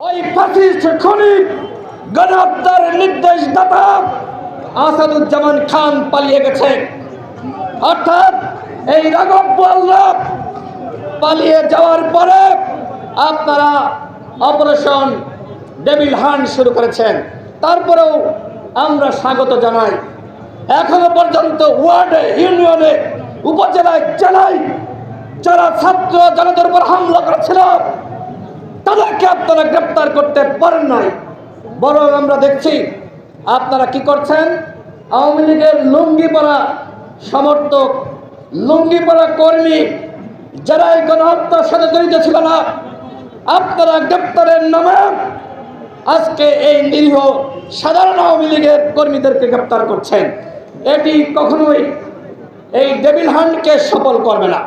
ওই ফাসিস্ট খনিক গণহত্যার নির্দেশদাতা আসাদুজ্জামান খান পালিয়ে গেছে। অর্থাৎ এই রাঘব পালিয়ে যাওয়ার পরে আপনারা অপারেশন ডেভিল হান্ট শুরু করেছেন। তারপরেও আমরা স্বাগত জানাই। এখনও পর্যন্ত ওয়ার্ডে, ইউনিয়নে, উপজেলায়, জেলায় যারা ছাত্র জনতার উপর হামলা করেছিল আপনারা গ্রেপ্তার করতে পারেন নাই। বরং আমরা দেখছি আপনারা কি করছেন? আওয়ামী লীগের লুঙ্গি পরা সমর্থক লুঙ্গি পরা কর্মী যারা এই গণহত্যার সাথে জড়িত ছিল না আপনারা গ্রেপ্তারের নামে আজকে এই নিরীহ সাধারণ আওয়ামী লীগের কর্মীদেরকে গ্রেপ্তার করছেন। এটি কখনোই এই ডেভিল হান্টকে সফল করবে না।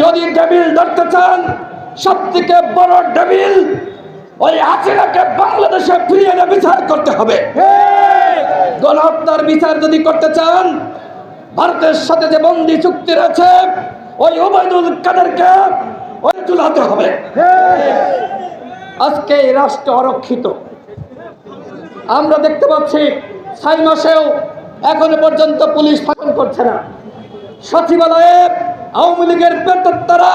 যদি ডেবিল ধরতে চান সব থেকে বড় ডেবিল ওই হাসিনাকে বাংলাদেশে ফিরিয়ে এনে বিচার করতে হবে। গণহত্যার বিচার যদি করতে চান, ভারতের সাথে যে বন্দি চুক্তি রয়েছে, ওই ওবায়দুল কাদেরকে ওই তুলাতে হবে। আজকে এই রাষ্ট্র অরক্ষিত। আমরা দেখতে পাচ্ছি, ছয় মাসেও এখনও পর্যন্ত পুলিশ শাসন করছে না। সচিবালয়ে আওয়ামী লীগের বেতরা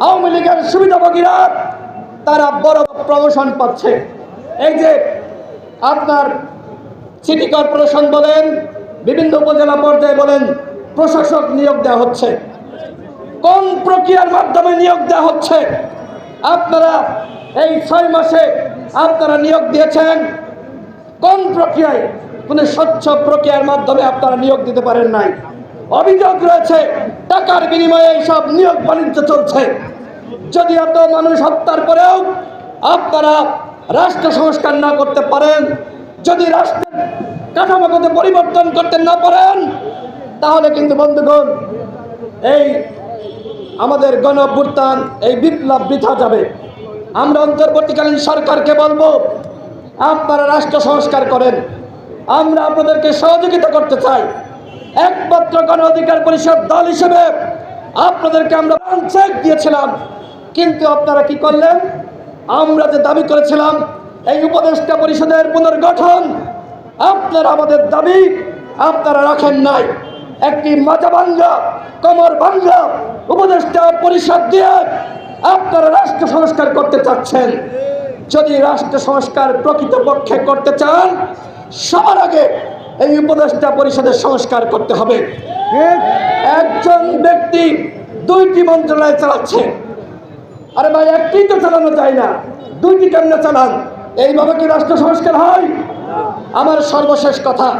আওয়ামী লীগের সুবিধাভোগীরা তারা বড় প্রমোশন পাচ্ছে। এই যে আপনার সিটি কর্পোরেশন বলেন, বিভিন্ন উপজেলা পর্যায়ে বলেন, প্রশাসক নিয়োগ দেওয়া হচ্ছে। কোন প্রক্রিয়ার মাধ্যমে নিয়োগ দেওয়া হচ্ছে? আপনারা এই ছয় মাসে আপনারা নিয়োগ দিয়েছেন। কোন প্রক্রিয়ায়? কোনো স্বচ্ছ প্রক্রিয়ার মাধ্যমে আপনারা নিয়োগ দিতে পারেন নাই। অভিযোগ রয়েছে টাকার বিনিময়ে এইসব নিয়োগ বাণিজ্য চলছে। যদি এত মানুষ হত্যার পরেও আপনারা রাষ্ট্র সংস্কার না করতে পারেন, যদি রাষ্ট্রের কাঠামোগত পরিবর্তন করতে না পারেন, তাহলে কিন্তু বন্ধুগণ, এই আমাদের গণভ্যুত্থান এই বিপ্লব বৃথা যাবে। আমরা অন্তর্বর্তীকালীন সরকারকে বলব, আপনারা রাষ্ট্র সংস্কার করেন। আমরা আপনাদেরকে সহযোগিতা করতে চাই। একমাত্র গণ অধিকার পরিষদ দল হিসেবে আপনাদেরকে আমরা চেক দিয়েছিলাম। কিন্তু আপনারা কি করলেন? আমরা যে দাবি করেছিলাম, এই উপদেষ্টা পরিষদের পুনর্গঠন, আপনারা আমাদের দাবি আপনারা রাখেন নাই। একটি মাজা ভাঙ্গা, কমর ভাঙ্গা উপদেষ্টা পরিষদ দিয়ে আপনারা রাষ্ট্র সংস্কার করতে চাচ্ছেন। যদি রাষ্ট্র সংস্কার প্রকৃতপক্ষে করতে চান, সবার আগে এই উপদেষ্টা পরিষদের সংস্কার করতে হবে। একজন ব্যক্তি দুইটি মন্ত্রণালয় চালাচ্ছে। আরে ভাই একটি তো চালানো যায় না। দুইটি কেমনে চালান? এইভাবে কি রাষ্ট্র সংস্কার হয়? আমার সর্বশেষ কথা,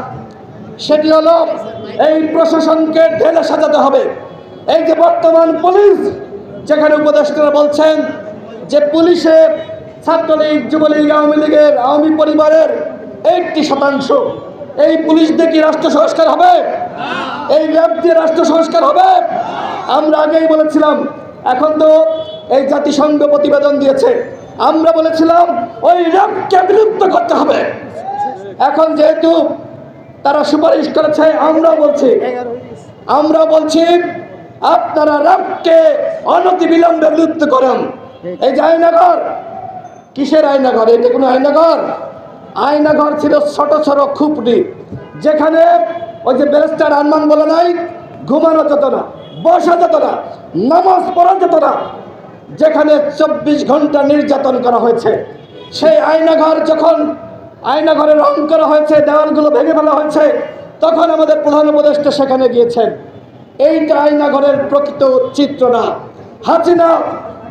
সেটি হলো এই প্রশাসনকে ঢেলে সাজাতে হবে। এই যে বর্তমান পুলিশ, যেখানে উপদেষ্টারা বলছেন যে পুলিশে ছাত্রলীগ, যুবলীগ, আওয়ামী লীগের, আওয়ামী পরিবারের এইটটি শতাংশ এই পুলিশ দিয়ে কি রাষ্ট্র সংস্কার হবে? এই র্যাব দিয়ে রাষ্ট্র সংস্কার হবে? আমরা আগেই বলেছিলাম, এখন তো এই জাতিসংঘ প্রতিবেদন দিয়েছে। আমরা বলেছিলাম, ওই র্যাবকে বিলুপ্ত করতে হবে। এখন যেহেতু তারা সুপারিশ করেছে আমরা বলছি আমরা বলছি, আপনারা র্যাবকে অনতি বিলম্বে বিলুপ্ত করেন। এই যে আয়নাঘর কিসের আয়নাঘর এটা কোনো আয়নাঘর আয়নাঘর ছিল ছোট ছোট খুপড়ি। যেখানে ওই যে ব্যারিস্টার আনমান বলে নাই, ঘুমানো যেত না, বসা যেত না, নামাজ পড়া যেত না। যেখানে চব্বিশ ঘণ্টা নির্যাতন করা হয়েছে। সেই আয়নাঘর যখন আয়নাঘরে রং করা হয়েছে, দেওয়ালগুলো ভেঙে ফেলা হয়েছে, তখন আমাদের প্রধান উপদেষ্টা সেখানে গিয়েছেন। এইটা আয়নাঘরের প্রকৃত চিত্র না। হাসিনা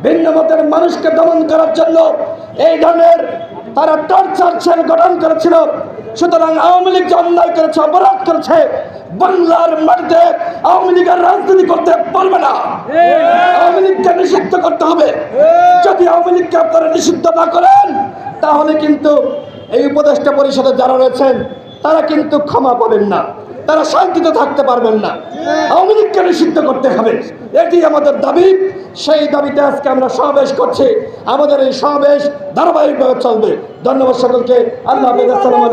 ভিন্ন মতের মানুষকে দমন করার জন্য এই ধরনের তারা টর্চার সেল গঠন করেছিল। সুতরাং আওয়ামী লীগ অন্যায় করেছে, অপরাধ করেছে, বাংলার মাটিতে আওয়ামী লীগের রাজনীতি করতে পারবে না। আওয়ামী লীগকে নিষিদ্ধ করতে হবে। যদি আওয়ামী লীগকে আপনারা নিষিদ্ধ না করেন, তাহলে কিন্তু এই উপদেষ্টা পরিষদে যারা রয়েছেন, তারা কিন্তু ক্ষমা পাবেন না। তারা শান্তিতে থাকতে পারবেন না। আওয়ামী লীগকে নিষিদ্ধ করতে হবে। এটি আমাদের দাবি। সেই দাবিতে আজকে আমরা সমাবেশ করছি। আমাদের এই সমাবেশ ধারাবাহিকভাবে চলবে। ধন্যবাদ সকলকে। আল্লাহ আসসালামু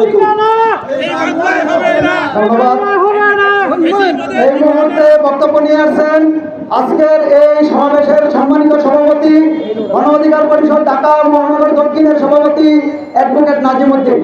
ধন্যবাদ। বক্তব্য নিয়ে আসছেন আজকের এই সমাবেশের সম্মানিত সভাপতি, গণ অধিকার পরিষদ, ঢাকা মহানগর দক্ষিণের সভাপতি অ্যাডভোকেট নাজিমুদ্দিন।